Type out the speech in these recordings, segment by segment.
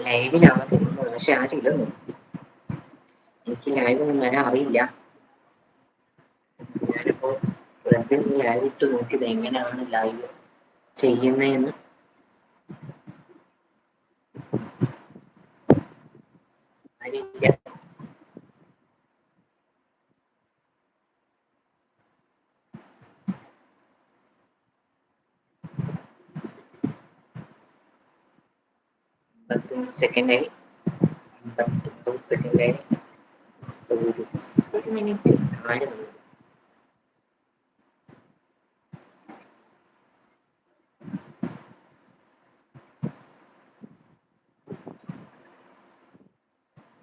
ലൈവിലാണ് തോന്നുന്നത് പക്ഷെ ആരും ഇല്ലെന്നു എനിക്ക് ലൈവൊന്നും വരാൻ അറിയില്ല ഞാനിപ്പോ ലൈവ് ഇട്ട് നോക്കിയത് എങ്ങനെയാണ് ലൈവ് ചെയ്യുന്നതെന്ന് ആരുമില്ല പത്ത് സെക്കൻഡായി. പത്തൊമ്പത് സെക്കൻഡായി. ഒരു ഒരു മിനിറ്റ്. ആര് വന്നു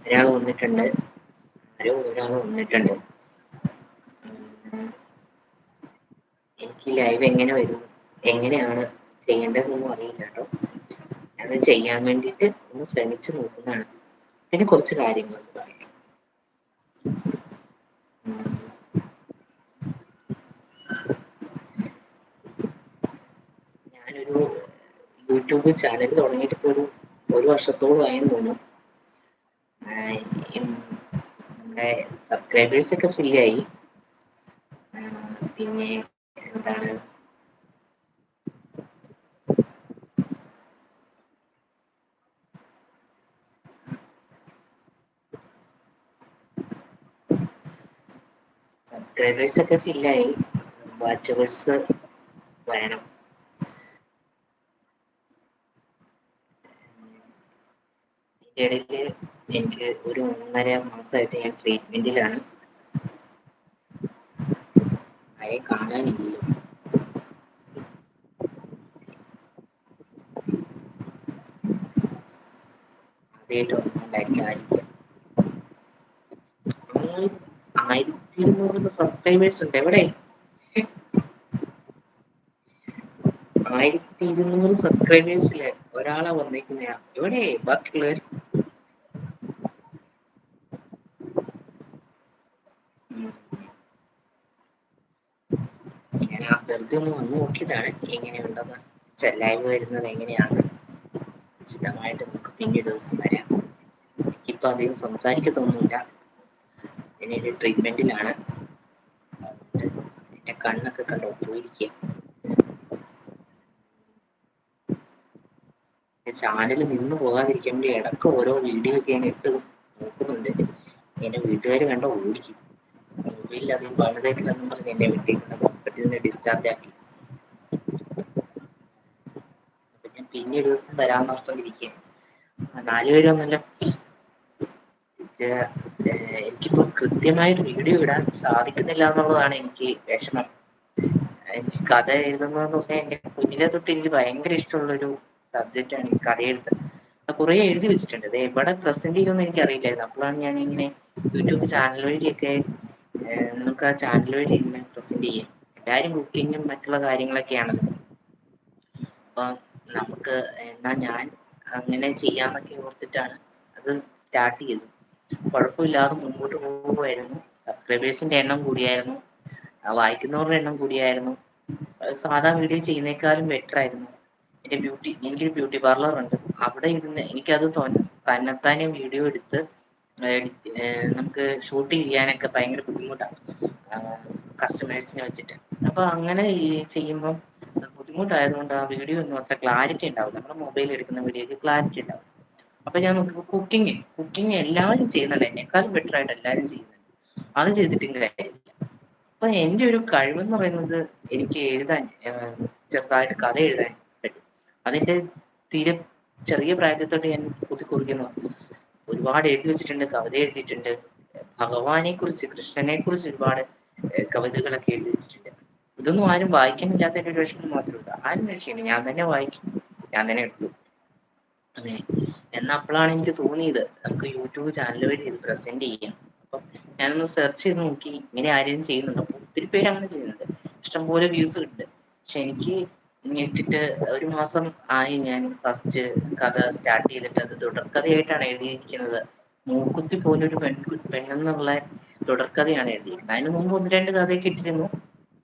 ഒരാൾ വന്നിട്ടുണ്ട്. ആരോ ഒരാൾ വന്നിട്ടുണ്ട്. എനിക്ക് ലൈവ് എങ്ങനെ വരും? എങ്ങനെയാണ് ചെയ്യേണ്ടതെന്നൊന്നും അറിയില്ല കേട്ടോ. അത് ചെയ്യാൻ വേണ്ടിയിട്ട് ഒന്ന് ശ്രമിച്ചു നോക്കുന്നതാണ്. പിന്നെ കുറച്ച് കാര്യങ്ങൾ പറയാം. ഞാനൊരു യൂട്യൂബ് ചാനൽ തുടങ്ങിയിട്ട് ഇപ്പോൾ ഒരു ഒരു വർഷത്തോളം ആയെന്ന് തോന്നുന്നു. നമ്മുടെ സബ്സ്ക്രൈബേഴ്സ് ഒക്കെ ഫ്രീ ആയി ആഹ് പിന്നെ എന്താണ് ഒക്കെ ഫില്ലായി വാച്ചവേഴ്സ് വേണം എനിക്ക് ഒരു ഒന്നര മാസമായിട്ട് ഞാൻ ട്രീറ്റ്മെന്റിലാണ് ആരെ കാണാനില്ലല്ലോ. ആദ്യമായിട്ട് ആയിരിക്കാം ആയിരത്തി ഇരുന്നൂറ് സബ്സ്ക്രൈബേഴ്സ് ഉണ്ട്. എവിടെ? ആയിരത്തി ഇരുന്നൂറ് സബ്സ്ക്രൈബേഴ്സിൽ ഒരാളാ വന്നിരിക്കുന്ന എവിടെ? ബാക്കിയുള്ളവർ. ഞാൻ വെറുതെ ഒന്ന് വന്ന് നോക്കിയതാണ് എങ്ങനെയുണ്ടെന്ന് ചെല്ലായ്മ വരുന്നത് എങ്ങനെയാണ്? വിശദമായിട്ട് നമുക്ക് പിന്നീട് ദിവസം വരാം. ഇപ്പൊ അധികം സംസാരിക്കത്തൊന്നുമില്ല. ഞാനൊരു ട്രീറ്റ്മെന്റിലാണ് അതുകൊണ്ട് എന്റെ കണ്ണൊക്കെ കണ്ടോ പോയിരിക്കുക ചാനൽ നിന്ന് പോകാതിരിക്കാൻ വേണ്ടി ഇടയ്ക്ക് ഓരോ വീഡിയോ ഒക്കെ ഞാൻ ഇട്ട് നോക്കുന്നുണ്ട്. എന്റെ വീട്ടുകാർ കണ്ട ഓടിക്കും. മൊബൈലിൽ അധികം പണിതേക്കില്ലെന്നും പറഞ്ഞ് എന്നെ വീട്ടിൽ ഹോസ്പിറ്റലിൽ നിന്ന് ഡിസ്ചാർജ് ആക്കി. ഞാൻ പിന്നെ ഒരു ദിവസം വരാമെന്ന് ഓർത്തോണ്ടിരിക്കുക നാലുപേരും ഒന്നല്ല എനിക്കിപ്പോ കൃത്യമായിട്ട് വീഡിയോ ഇടാൻ സാധിക്കുന്നില്ല എന്നുള്ളതാണ് എനിക്ക് വിഷമം. എനിക്ക് കഥ എഴുതുന്നതെന്ന് പറഞ്ഞാൽ എന്റെ കുഞ്ഞിലെ തൊട്ട് എനിക്ക് ഭയങ്കര ഇഷ്ടമുള്ളൊരു സബ്ജക്റ്റ് ആണ് ഈ കഥ എഴുത്ത് കുറെ എഴുതി വെച്ചിട്ടുണ്ട്. ഇത് എവിടെ പ്രസന്റ് ചെയ്യുമെന്ന് എനിക്ക് അറിയില്ലായിരുന്നു. അപ്പോഴാണ് ഞാൻ ഇങ്ങനെ യൂട്യൂബ് ചാനൽ വഴിയൊക്കെ നമുക്ക് ആ ചാനൽ വഴി ഇങ്ങനെ പ്രസന്റ് ചെയ്യാം എല്ലാവരും കുക്കിങ്ങും മറ്റുള്ള കാര്യങ്ങളൊക്കെയാണല്ലോ അപ്പൊ നമുക്ക് എന്നാ ഞാൻ അങ്ങനെ ചെയ്യാന്നൊക്കെ ഓർത്തിട്ടാണ് അത് സ്റ്റാർട്ട് ചെയ്തത്. കുഴപ്പമില്ലാതെ മുമ്പോട്ട് പോവുമായിരുന്നു സബ്സ്ക്രൈബേഴ്സിന്റെ എണ്ണം കൂടിയായിരുന്നു. വായിക്കുന്നവരുടെ എണ്ണം കൂടിയായിരുന്നു. സാധാ വീഡിയോ ചെയ്യുന്നേക്കാളും ബെറ്റർ ആയിരുന്നു. എന്റെ ബ്യൂട്ടി എനിക്കൊരു ബ്യൂട്ടി പാർലർ ഉണ്ട്. അവിടെ ഇരുന്ന് എനിക്കത് തന്നെത്താനെ വീഡിയോ എടുത്ത് നമുക്ക് ഷൂട്ട് ചെയ്യാനൊക്കെ ഭയങ്കര ബുദ്ധിമുട്ടാണ് കസ്റ്റമേഴ്സിനെ വെച്ചിട്ട്. അപ്പൊ അങ്ങനെ ചെയ്യുമ്പം ബുദ്ധിമുട്ടായതുകൊണ്ട് ആ വീഡിയോ ഒന്നും അത്ര ക്ലാരിറ്റി ഉണ്ടാവില്ല. നമ്മുടെ മൊബൈലിൽ എടുക്കുന്ന വീഡിയോക്ക് ക്ലാരിറ്റി ഉണ്ടാവില്ല. അപ്പൊ ഞാൻ നോക്കിയപ്പോൾ കുക്കിങ് കുക്കിംഗ് എല്ലാവരും ചെയ്യുന്നുണ്ട്. എന്നെക്കാളും ബെറ്റർ ആയിട്ട് എല്ലാവരും ചെയ്യുന്നുണ്ട്. അത് ചെയ്തിട്ടും കാര്യമില്ല. അപ്പൊ എന്റെ ഒരു കഴിവെന്ന് പറയുന്നത് എനിക്ക് എഴുതാൻ ചെറുതായിട്ട് കഥ എഴുതാൻ പറ്റും. അതിന്റെ തീരെ ചെറിയ പ്രായത്തിൽ ഞാൻ കുത്തിക്കുറിക്കുന്നു. ഒരുപാട് എഴുതി വെച്ചിട്ടുണ്ട് കവിത എഴുതിയിട്ടുണ്ട്. ഭഗവാനെ കുറിച്ച് കൃഷ്ണനെ കുറിച്ച് ഒരുപാട് കവിതകളൊക്കെ എഴുതി വെച്ചിട്ടുണ്ട്. ഇതൊന്നും ആരും വായിക്കാനില്ലാത്ത ഒരു വിഷമം മാത്രമല്ല ആരും രക്ഷിക്കില്ല ഞാൻ തന്നെ വായിക്കും. ഞാൻ തന്നെ എടുത്തു. അതെ. എന്നാ അപ്പോഴാണ് എനിക്ക് തോന്നിയത് നമുക്ക് യൂട്യൂബ് ചാനൽ വഴി ഇത് പ്രസന്റ് ചെയ്യാം. അപ്പൊ ഞാനൊന്ന് സെർച്ച് ചെയ്ത് നോക്കി. ഇങ്ങനെ ആരെങ്കിലും ചെയ്യുന്നുണ്ട്? അപ്പൊ ഒത്തിരി പേര് അങ്ങനെ ചെയ്യുന്നുണ്ട്. ഇഷ്ടംപോലെ വ്യൂസ് ഉണ്ട്. പക്ഷെ എനിക്ക് ഇട്ടിട്ട് ഒരു മാസം ആയി ഞാൻ ഫസ്റ്റ് കഥ സ്റ്റാർട്ട് ചെയ്തിട്ട് അത് തുടർക്കഥയായിട്ടാണ് എഴുതിയിരിക്കുന്നത്. മൂക്കുത്തി പോലൊരു പെൺകു പെണ്ണെന്നുള്ള തുടർക്കഥയാണ് എഴുതിയിരിക്കുന്നത്. അതിന് മുമ്പ് ഒന്ന് രണ്ട് കഥയൊക്കെ ഇട്ടിരുന്നു.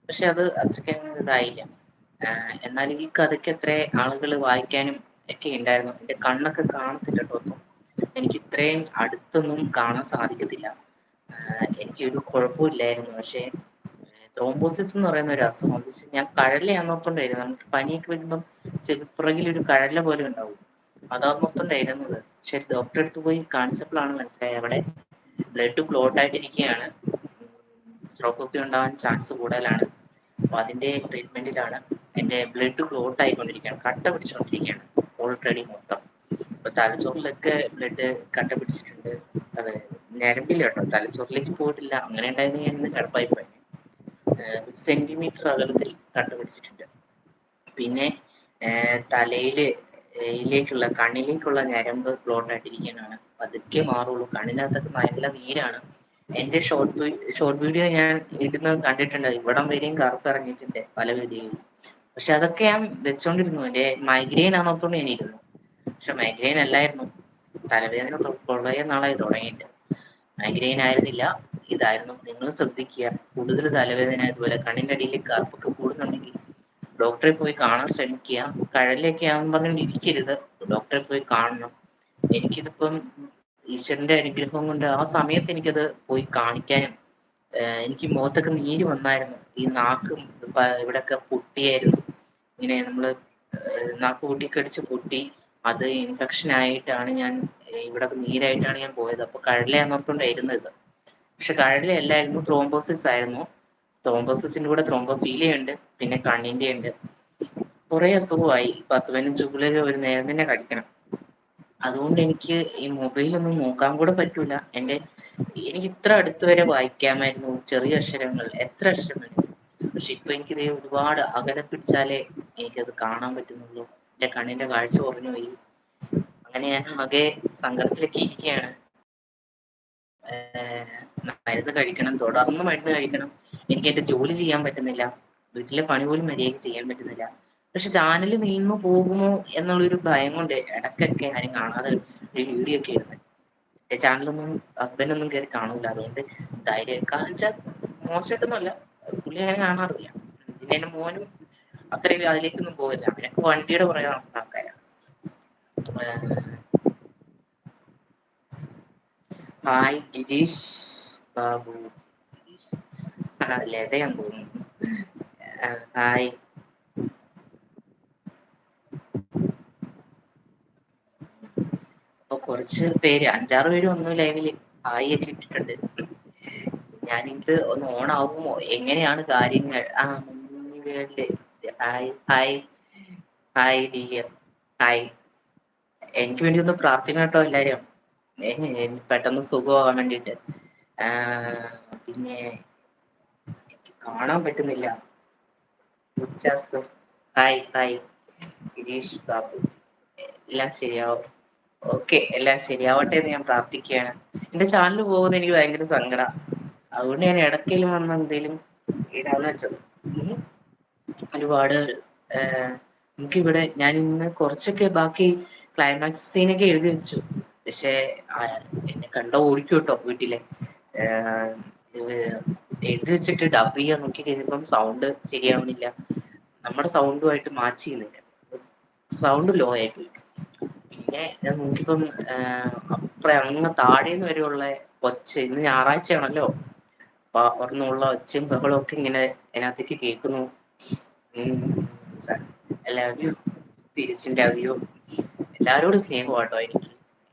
പക്ഷെ അത് അത്രയ്ക്ക് ഇതായില്ല. എന്നാൽ ഈ കഥയ്ക്ക് എത്ര ആളുകൾ വായിക്കാനും ഒക്കെ ഉണ്ടായിരുന്നു എന്റെ കണ്ണൊക്കെ കാണത്തില്ലട്ടോ പ്പം എനിക്ക് ഇത്രയും അടുത്തൊന്നും കാണാൻ സാധിക്കത്തില്ല. എനിക്കൊരു കുഴപ്പമില്ലായിരുന്നു. പക്ഷേ ത്രോംബോസിസ് എന്ന് പറയുന്ന ഒരു അസുഖം. ഞാൻ കഴലയാന്നോർത്തോണ്ടാ നമുക്ക് പനിയൊക്കെ വരുമ്പം ചെവിപ്പുറകിൽ ഒരു കഴല പോലെ ഉണ്ടാവും. അതാന്നോർത്തോണ്ടായിരുന്നത് പക്ഷെ ഡോക്ടറെ അടുത്ത് പോയി കാണിച്ചപ്പോളാണ് മനസ്സിലായത് അവിടെ ബ്ലഡ് ക്ലോട്ട് ആയിട്ടിരിക്കുകയാണ്. സ്ട്രോക്ക് ഒക്കെ ഉണ്ടാവാൻ ചാൻസ് കൂടുതലാണ്. അപ്പൊ അതിന്റെ ട്രീറ്റ്മെന്റിലാണ് എന്റെ ബ്ലഡ് ക്ലോട്ട് ആയിക്കൊണ്ടിരിക്കുകയാണ്. കട്ട പിടിച്ചുകൊണ്ടിരിക്കുകയാണ്. ഓൾറെഡി മൊത്തം. ഇപ്പൊ തലച്ചോറിലൊക്കെ ബ്ലഡ് കട്ട പിടിച്ചിട്ടുണ്ട് അതെ ഞരമ്പില്ല കേട്ടോ? തലച്ചോറിലേക്ക് പോയിട്ടില്ല. അങ്ങനെ ഉണ്ടായിരുന്നു ഞാൻ ഇന്ന് കിടപ്പായി പോയി. സെന്റിമീറ്റർ അകലത്തിൽ കട്ട പിടിച്ചിട്ടുണ്ട് പിന്നെ തലയിൽ യിലേക്കുള്ള കണ്ണിലേക്കുള്ള ഞരമ്പ് ക്ലോട്ട് പതുക്കെ മാറുള്ളൂ. കണ്ണിനകത്തൊക്കെ നല്ല നീരാണ്. എന്റെ ഷോർട്ട് ഷോർട്ട് വീഡിയോ ഞാൻ ഇടുന്നത് കണ്ടിട്ടുണ്ട്. ഇവിടം വരെയും കറുത്തിറങ്ങിയിട്ടുണ്ട് പല വീഡിയോയിലും പക്ഷെ അതൊക്കെ ഞാൻ വെച്ചോണ്ടിരുന്നു. എന്റെ മൈഗ്രെയിൻ ആന്നോർത്തോണ്ട് ഞാൻ ഇരുന്നു. പക്ഷെ മൈഗ്രെയിൻ അല്ലായിരുന്നു. തലവേദന കുറേ നാളായി തുടങ്ങിയിട്ട്. മൈഗ്രെയിൻ ആയിരുന്നില്ല. ഇതായിരുന്നു. നിങ്ങൾ ശ്രദ്ധിക്കുക. കൂടുതൽ തലവേദന അതുപോലെ കണ്ണിന്റെ അടിയിൽ കറുപ്പൊക്കെ കൂടുന്നുണ്ടെങ്കിൽ ഡോക്ടറെ പോയി കാണാൻ ശ്രമിക്കുക. കഴലൊക്കെ ആവും പറഞ്ഞുകൊണ്ട് ഇരിക്കരുത്. ഡോക്ടറെ പോയി കാണണം. എനിക്കിതിപ്പം ഈശ്വരന്റെ അനുഗ്രഹം കൊണ്ട് ആ സമയത്ത് എനിക്കത് പോയി കാണിക്കാനും എനിക്ക് മുഖത്തൊക്കെ നീര് വന്നായിരുന്നു. ഈ നാക്കും ഇവിടൊക്കെ പൊട്ടിയായിരുന്നു. ഇങ്ങനെ നമ്മൾ നാക്ക് കൂട്ടിക്കടിച്ച് കടിച്ച് പൊട്ടി അത് ഇൻഫെക്ഷൻ ആയിട്ടാണ് ഞാൻ ഇവിടെ നീരായിട്ടാണ് ഞാൻ പോയത്. അപ്പൊ കഴലയാന്നോർത്തോണ്ടാ ഇത് പക്ഷെ കഴല അല്ലായിരുന്നു ത്രോംബോസിസ് ആയിരുന്നു. ത്രോംബോസിസിന്റെ കൂടെ ത്രോംബോഫീലിയ ഉണ്ട് പിന്നെ കണ്ണിന്റെ ഉണ്ട് കുറെ അസുഖമായി. പത്ത് പതിനഞ്ച് ഗുളിക ഒരു നേരം തന്നെ കഴിക്കണം അതുകൊണ്ട് എനിക്ക് ഈ മൊബൈലൊന്നും നോക്കാൻ കൂടെ പറ്റൂല. എന്റെ എനിക്ക് ഇത്ര അടുത്ത് വരെ വായിക്കാമായിരുന്നു. ചെറിയ അക്ഷരങ്ങൾ എത്ര അക്ഷരങ്ങൾ. പക്ഷെ ഇപ്പൊ എനിക്കിത് ഒരുപാട് അകലെ പിടിച്ചാലേ എനിക്കത് കാണാൻ പറ്റുന്നുള്ളൂ. എന്റെ കണ്ണിന്റെ കാഴ്ച കുറഞ്ഞു പോയി. അങ്ങനെ ഞാൻ ആകെ സങ്കടത്തിലൊക്കെ ഇരിക്കുകയാണ്. മരുന്ന് കഴിക്കണം തുടർന്ന് മരുന്ന് കഴിക്കണം. എനിക്ക് എന്റെ ജോലി ചെയ്യാൻ പറ്റുന്നില്ല. വീട്ടിലെ പണി പോലും മര്യാദയ്ക്ക് ചെയ്യാൻ പറ്റുന്നില്ല. പക്ഷെ ചാനൽ നീന്നു പോകുമോ എന്നുള്ളൊരു ഭയം കൊണ്ട് ഇടയ്ക്കൊക്കെ ആരും കാണാതെ ഒരു വീഡിയോ ഒക്കെ ഇടുന്നത്. എന്റെ ചാനലൊന്നും ഹസ്ബൻഡ് ഒന്നും കേറി കാണൂല. അതുകൊണ്ട് ധൈര്യം കാണിച്ചാ മോശായിട്ടൊന്നും അല്ല പുള്ളി അങ്ങനെ കാണാറില്ല. പിന്നെ എന്റെ മോനും അത്രയും അതിലേക്കൊന്നും പോകില്ല അവനൊക്കെ വണ്ടിയുടെ പുറകെ നടക്കുന്ന ആൾക്കാരാ ഏഹ് ഹായ് ഗിരീഷ് ബാബു. ഗിരീഷ് ലതയാൻ തോന്നുന്നു ഹായ്. അപ്പൊ കുറച്ച് പേര് അഞ്ചാറ് പേര് ഒന്നും ലൈവിൽ. ഹായ് ഒക്കെ ഇട്ടിട്ടുണ്ട്. ഞാനിത് ഒന്ന് ആവുമോ? എങ്ങനെയാണ് കാര്യങ്ങൾ? ആ ആഹ് hi hi hi dear hi എനിക്ക് വേണ്ടി ഒന്ന് പ്രാർത്ഥിക്കണം കേട്ടോ എല്ലാരും പെട്ടെന്ന് സുഖമാകാൻ വേണ്ടിട്ട് പിന്നെ കാണാൻ പറ്റുന്നില്ല. Hi hi Girish Babu. എല്ലാം ശരിയാവും. ഓക്കെ എല്ലാം ശരിയാവട്ടെ എന്ന് ഞാൻ പ്രാർത്ഥിക്കുകയാണ്. എന്റെ ചാനൽ പോകുന്നത് എനിക്ക് ഭയങ്കര സങ്കടം. അതുകൊണ്ട് ഞാൻ ഇടയ്ക്കെങ്കിലും വന്ന് എന്തെങ്കിലും ഇടാന്ന് വെച്ചത്. ഒരുപാട് നമുക്കിവിടെ ഞാൻ ഇന്ന് കുറച്ചൊക്കെ ബാക്കി ക്ലൈമാക്സ് സീനൊക്കെ എഴുതി വെച്ചു. പക്ഷേ എന്നെ കണ്ട ഓടിക്കും കേട്ടോ വീട്ടിലെ എഴുതി വെച്ചിട്ട് ഡബ് ചെയ്യാൻ നോക്കി കഴിഞ്ഞപ്പം സൗണ്ട് ശരിയാവുന്നില്ല നമ്മുടെ സൗണ്ടുമായിട്ട് മാച്ച് ചെയ്യുന്നില്ല. സൗണ്ട് ലോ ആയിട്ട് പിന്നെ ഞാൻ നോക്കിയപ്പം അപ്പറ അങ്ങ് താഴേന്ന് വരെയുള്ള ഒച്ച ഇന്ന് ഞായറാഴ്ചയാണല്ലോ. അപ്പൊ അവിടുന്നുള്ള ഒച്ചയും ബഹളവും ഒക്കെ ഇങ്ങനെ അതിനകത്തേക്ക് കേൾക്കുന്നു. ലവ് യു തിരിച്ചും ലവ് യു സ്നേഹമാട്ടോ എനിക്ക്.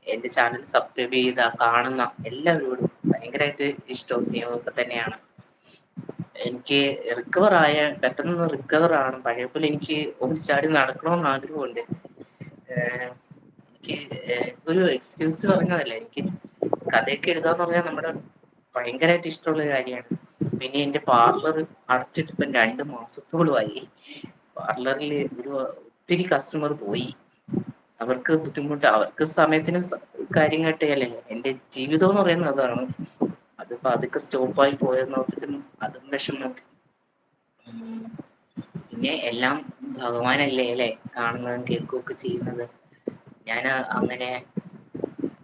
എന്റെ ചാനൽ സബ്സ്ക്രൈബ് ചെയ്ത കാണുന്ന എല്ലാവരോടും ഭയങ്കരമായിട്ട് ഇഷ്ടവും സ്നേഹവും ഒക്കെ തന്നെയാണ്. എനിക്ക് റിക്കവർ ആയ പെട്ടെന്ന് റിക്കവർ ആണ് പഴയ പോലെ എനിക്ക് ഓടിച്ചാടി ചാടി നടക്കണമെന്ന് ആഗ്രഹമുണ്ട്. എനിക്ക് ഒരു എക്സ്ക്യൂസ് പറഞ്ഞതല്ല. എനിക്ക് കഥയൊക്കെ എഴുതാന്ന് പറഞ്ഞാൽ നമ്മുടെ ഭയങ്കരമായിട്ട് ഇഷ്ടമുള്ള കാര്യമാണ്. പിന്നെ എന്റെ പാർലർ അടച്ചിട്ട് ഇപ്പം രണ്ട് മാസത്തോളം പാർലറിൽ ഒരു ഒത്തിരി കസ്റ്റമർ പോയി. അവർക്ക് ബുദ്ധിമുട്ട് അവർക്ക് സമയത്തിന് കാര്യം കേട്ടല്ലേ എന്റെ ജീവിതം എന്ന് പറയുന്നത് അതാണ്. അതിപ്പോ അതൊക്കെ സ്റ്റോപ്പായി പോയെന്നോർത്തിട്ട് അതും വിഷമം. ഉം പിന്നെ എല്ലാം ഭഗവാനല്ലേ അല്ലേ കാണുന്നതും കേൾക്കുകയൊക്കെ ചെയ്യുന്നത്. ഞാൻ അങ്ങനെ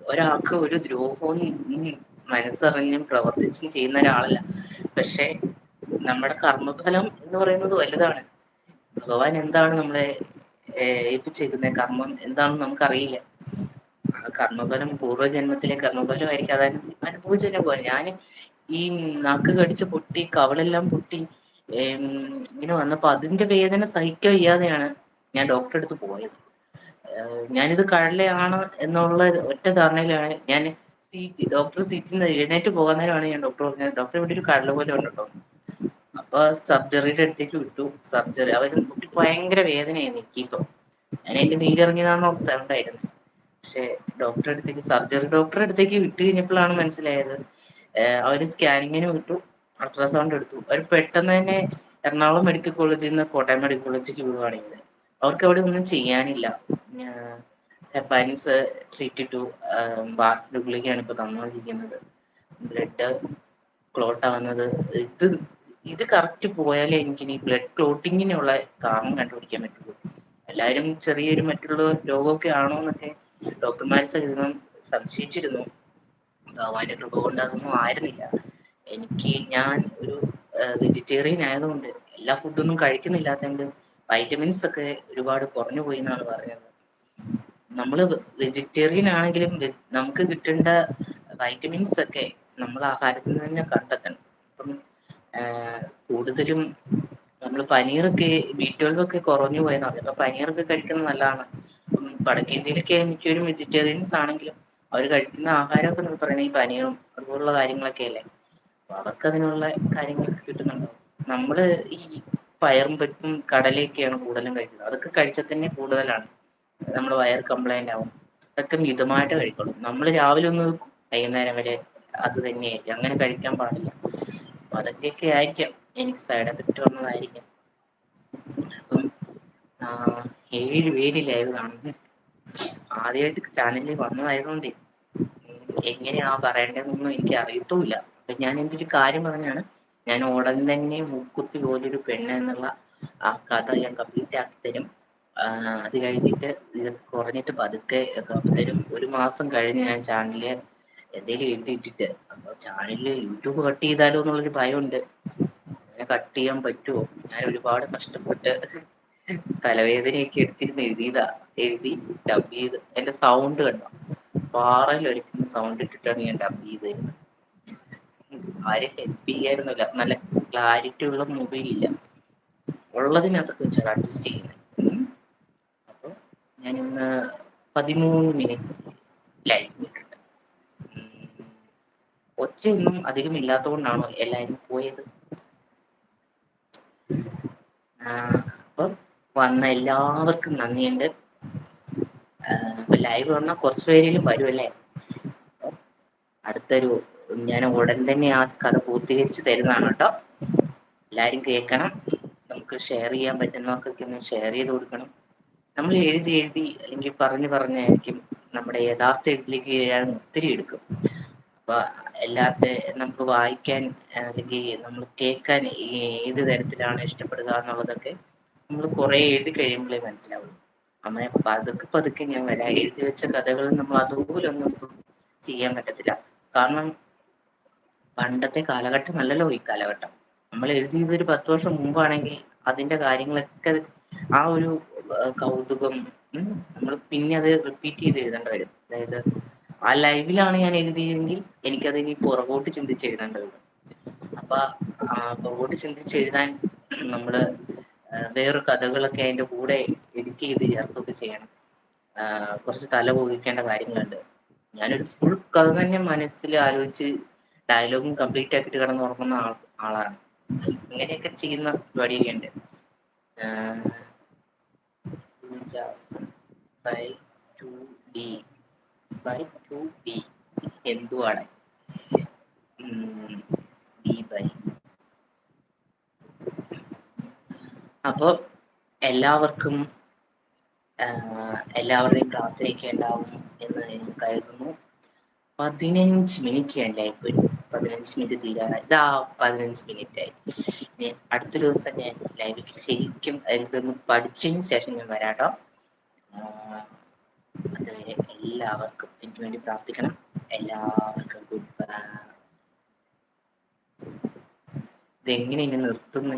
ഒരാൾക്ക് ഒരു ദ്രോഹവും മനസ്സറിഞ്ഞും പ്രവർത്തിച്ചും ചെയ്യുന്ന ഒരാളല്ല. പക്ഷെ നമ്മുടെ കർമ്മഫലം എന്ന് പറയുന്നത് വലുതാണ്. ഭഗവാൻ എന്താണ് നമ്മളെ ഏൽപ്പിച്ചിരിക്കുന്നത്? കർമ്മം എന്താണെന്ന് നമുക്കറിയില്ല. ആ കർമ്മഫലം പൂർവജന്മത്തിലെ കർമ്മഫലം ആയിരിക്കും അത് അനുഭവിച്ചന്നെ പോലെ. ഞാൻ ഈ നാക്ക് കടിച്ച് പൊട്ടി കവളെല്ലാം പൊട്ടി ഇങ്ങനെ വന്നപ്പോ അതിന്റെ വേദന സഹിക്കാൻ വയ്യാതെയാണ് ഞാൻ ഡോക്ടറെ അടുത്ത് പോയത്. ഞാനിത് കഴലയാണ് എന്നുള്ള ഒറ്റ ധാരണയിലാണ് ഞാൻ സീറ്റ് ഡോക്ടർ സീറ്റിൽ നിന്ന് എഴുന്നേറ്റ് പോകാൻ നേരമാണ് ഞാൻ ഡോക്ടർ പറഞ്ഞത്. ഡോക്ടർ ഇവിടെ ഒരു കടല പോലെ ഉണ്ടോ അപ്പൊ സർജറിയുടെ അടുത്തേക്ക് വിട്ടു. സർജറി അവർ കുട്ടി ഭയങ്കര വേദനയായി ഇപ്പം ഞാൻ എന്റെ നീരിറങ്ങിയതാന്ന് ഓർത്തുണ്ടായിരുന്നു പക്ഷെ ഡോക്ടറെ അടുത്തേക്ക് സർജറി ഡോക്ടറെ അടുത്തേക്ക് വിട്ടു കഴിഞ്ഞപ്പോഴാണ് മനസ്സിലായത്. അവർ സ്കാനിങ്ങിന് വിട്ടു. അൾട്രാസൗണ്ട് എടുത്തു. അവർ പെട്ടെന്ന് തന്നെ എറണാകുളം മെഡിക്കൽ കോളേജിൽ നിന്ന് കോട്ടയം മെഡിക്കൽ കോളേജിലേക്ക് വിടുവാണെങ്കിൽ അവർക്ക് അവിടെ ഒന്നും ചെയ്യാനില്ല. ഹെപ്പാനിസ് ട്രീറ്റ് ടു ബാക്കി ഗുളികയാണ് ഇപ്പൊ തന്നുകൊണ്ടിരിക്കുന്നത് ബ്ലഡ് ക്ലോട്ട് ആവുന്നത്. ഇത് ഇത് കറക്റ്റ് പോയാലേ എനിക്കിനി ബ്ലഡ് ക്ലോട്ടിങ്ങിനുള്ള കാരണം കണ്ടുപിടിക്കാൻ പറ്റുള്ളൂ. എല്ലാവരും ചെറിയൊരു മറ്റുള്ള രോഗമൊക്കെ ആണോ എന്നൊക്കെ ഡോക്ടർമാർ സഹിതം സംശയിച്ചിരുന്നു. ഭഗവാന്റെ കൃപ കൊണ്ട് അതൊന്നും ആയിരുന്നില്ല. എനിക്ക് ഞാൻ ഒരു വെജിറ്റേറിയൻ ആയതുകൊണ്ട് എല്ലാ ഫുഡൊന്നും കഴിക്കുന്നില്ലാത്തതുകൊണ്ട് വൈറ്റമിൻസ് ഒക്കെ ഒരുപാട് കുറഞ്ഞു പോയി എന്നാണ് പറഞ്ഞത് നമ്മൾ വെജിറ്റേറിയൻ ആണെങ്കിലും നമുക്ക് കിട്ടേണ്ട വൈറ്റമിൻസ് ഒക്കെ നമ്മൾ ആഹാരത്തിൽ നിന്ന് തന്നെ കണ്ടെത്തണം. അപ്പം കൂടുതലും നമ്മൾ പനീറൊക്കെ ബി ട്വൽവ് ഒക്കെ കുറഞ്ഞു പോയെന്ന് പറഞ്ഞു. അപ്പൊ പനീറൊക്കെ കഴിക്കുന്നത് നല്ലതാണ്. വടക്കേ ഇന്ത്യയിലൊക്കെ മിക്കവരും വെജിറ്റേറിയൻസ് ആണെങ്കിലും അവർ കഴിക്കുന്ന ആഹാരമൊക്കെ പറയുന്നത് ഈ പനീറും അതുപോലുള്ള കാര്യങ്ങളൊക്കെ അല്ലേ? അവർക്ക് അതിനുള്ള കാര്യങ്ങളൊക്കെ കിട്ടുന്നുണ്ടോ. നമ്മൾ ഈ പയറും പരിപ്പും കടലയൊക്കെയാണ് കൂടുതലും കഴിക്കുന്നത്. അതൊക്കെ കഴിച്ചാൽ തന്നെ കൂടുതലാണ്. നമ്മുടെ വയർ കംപ്ലൈന്റ് ആവും. അതൊക്കെ മിതമായിട്ട് കഴിക്കണം. നമ്മൾ രാവിലെ ഒന്ന് വൈകുന്നേരം വരെ അത് തന്നെയായിരിക്കും. അങ്ങനെ കഴിക്കാൻ പാടില്ല. അതൊക്കെയൊക്കെ ആയിരിക്കാം. എനിക്ക് സൈഡ് എഫക്റ്റ് വന്നതായിരിക്കാം. അപ്പം ഏഴ് പേര് ലൈവ് കാണുന്നു ആദ്യമായിട്ട് ചാനലിൽ വന്നതായതുകൊണ്ട് എങ്ങനെയാ പറയേണ്ടതെന്നൊന്നും എനിക്ക് അറിയത്തുമില്ല. അപ്പൊ ഞാൻ എന്റെ ഒരു കാര്യം പറഞ്ഞാണ് ഞാൻ ഉടൻ തന്നെ മൂക്കുത്തി പോലൊരു പെണ്ണ് എന്നുള്ള ആ കഥ ഞാൻ കംപ്ലീറ്റ് ആക്കി തരും. അത് കഴിഞ്ഞിട്ട് ഇതൊക്കെ കുറഞ്ഞിട്ട് പതുക്കെ തരും ഒരു മാസം കഴിഞ്ഞ് ഞാൻ ചാനലിൽ എന്തേലും എഴുതിയിട്ടിട്ട് അപ്പൊ ചാനലിൽ യൂട്യൂബ് കട്ട് ചെയ്താലോ എന്നുള്ളൊരു ഭയമുണ്ട്. അങ്ങനെ കട്ട് ചെയ്യാൻ പറ്റുമോ ഞാൻ ഒരുപാട് കഷ്ടപ്പെട്ട് തലവേദനയൊക്കെ എടുത്തിരുന്ന് എഴുതിയതാ. എഴുതി ഡബ് ചെയ്ത്. എന്റെ സൗണ്ട് കണ്ടോ? പാറയിൽ ഒലിക്കുന്ന സൗണ്ട് ഇട്ടിട്ടാണ് ഞാൻ ഡബ് ചെയ്തത്. ആരും ഹെൽപ്പ് ചെയ്യായിരുന്നില്ല നല്ല ക്ലാരിറ്റി ഉള്ള മൊബൈൽ ഇല്ല. ഉള്ളതിനകത്തൊക്കെ വെച്ചാണ് അഡ്ജസ്റ്റ് ചെയ്യുന്നത്. ഞാൻ ഇന്ന് പതിമൂന്ന് മിനിറ്റ് ലൈവ് ഒച്ചയൊന്നും അധികം ഇല്ലാത്തതുകൊണ്ടാണോ എല്ലാരും പോയത്? അപ്പം വന്ന എല്ലാവർക്കും നന്ദിയുണ്ട്. ലൈവ് വന്നാൽ കുറച്ച് പേരെങ്കിലും വരുമല്ലേ അടുത്തൊരു ഞാൻ ഉടൻ തന്നെ ആ കഥ പൂർത്തീകരിച്ച് തരുന്നതാണ് കേട്ടോ. എല്ലാരും കേൾക്കണം. നമുക്ക് ഷെയർ ചെയ്യാൻ പറ്റുന്നവർക്കൊക്കെ ഒന്ന് ഷെയർ ചെയ്ത് കൊടുക്കണം. നമ്മൾ എഴുതി എഴുതി അല്ലെങ്കിൽ പറഞ്ഞു പറഞ്ഞായിരിക്കും നമ്മുടെ യഥാർത്ഥ എഴുത്തിലേക്ക് എഴുതാൻ ഒത്തിരി എടുക്കും. അപ്പൊ എല്ലാവരുടെ നമുക്ക് വായിക്കാൻ അല്ലെങ്കിൽ നമ്മൾ കേൾക്കാൻ ഏത് തരത്തിലാണ് ഇഷ്ടപ്പെടുക എന്നുള്ളതൊക്കെ നമ്മൾ കുറെ എഴുതി കഴിയുമ്പോഴേ മനസ്സിലാവുള്ളൂ. അങ്ങനെ പതുക്കെ പതുക്കെ ഞാൻ വരാം. എഴുതി വെച്ച കഥകൾ നമ്മൾ അതുപോലൊന്നും ചെയ്യാൻ പറ്റത്തില്ല. കാരണം പണ്ടത്തെ കാലഘട്ടമല്ലല്ലോ ഈ കാലഘട്ടം. നമ്മൾ എഴുതിയത് ഒരു പത്ത് വർഷം മുമ്പാണെങ്കിൽ അതിന്റെ കാര്യങ്ങളൊക്കെ ആ ഒരു കൗതുകം. നമ്മൾ പിന്നെ അത് റിപ്പീറ്റ് ചെയ്ത് എഴുതേണ്ടി വരും അതായത് ആ ലൈവിലാണ് ഞാൻ എഴുതിയതെങ്കിൽ എനിക്കതിനി പുറകോട്ട് ചിന്തിച്ച് എഴുതേണ്ടി വരും അപ്പൊ പുറകോട്ട് ചിന്തിച്ച് എഴുതാൻ നമ്മൾ വേറെ കഥകളൊക്കെ അതിന്റെ കൂടെ എഡിറ്റ് ചെയ്ത് ചേർക്കൊക്കെ ചെയ്യണം. കുറച്ച് തല പോകിക്കേണ്ട കാര്യങ്ങളുണ്ട്. ഞാനൊരു ഫുൾ കഥ തന്നെ മനസ്സിൽ ആലോചിച്ച് ഡയലോഗും കംപ്ലീറ്റ് കിടന്ന് ഉറങ്ങുന്ന ആൾ ആളാണ്. ഇങ്ങനെയൊക്കെ ചെയ്യുന്ന പരിപാടിയൊക്കെ ഉണ്ട്. ആഹ് bye to B bye to B എന്തുവാടെ ഉം ബി ബൈ അപ്പൊ എല്ലാവർക്കും എല്ലാവരുടെയും പ്രാർത്ഥനയൊക്കെ ഉണ്ടാവും എന്ന് ഞാൻ കരുതുന്നു. പതിനഞ്ച് മിനിറ്റ് ഞാൻ ലൈവിൽ പതിനഞ്ച് മിനിറ്റ് തീരാറായി. ഇതാ പതിനഞ്ച് മിനിറ്റ് ആയി. ഇനി അടുത്ത ദിവസം ഞാൻ ലൈവിൽ ശരിക്കും എന്തെന്ന് പഠിച്ചതിന് ശേഷം ഞാൻ വരാട്ടോ. അതുവരെ എല്ലാവർക്കും എനിക്ക് വേണ്ടി പ്രാർത്ഥിക്കണം. എല്ലാവർക്കും ഗുഡ് ബൈ ഇതെങ്ങനെ ഇനി നിർത്തുന്നെ?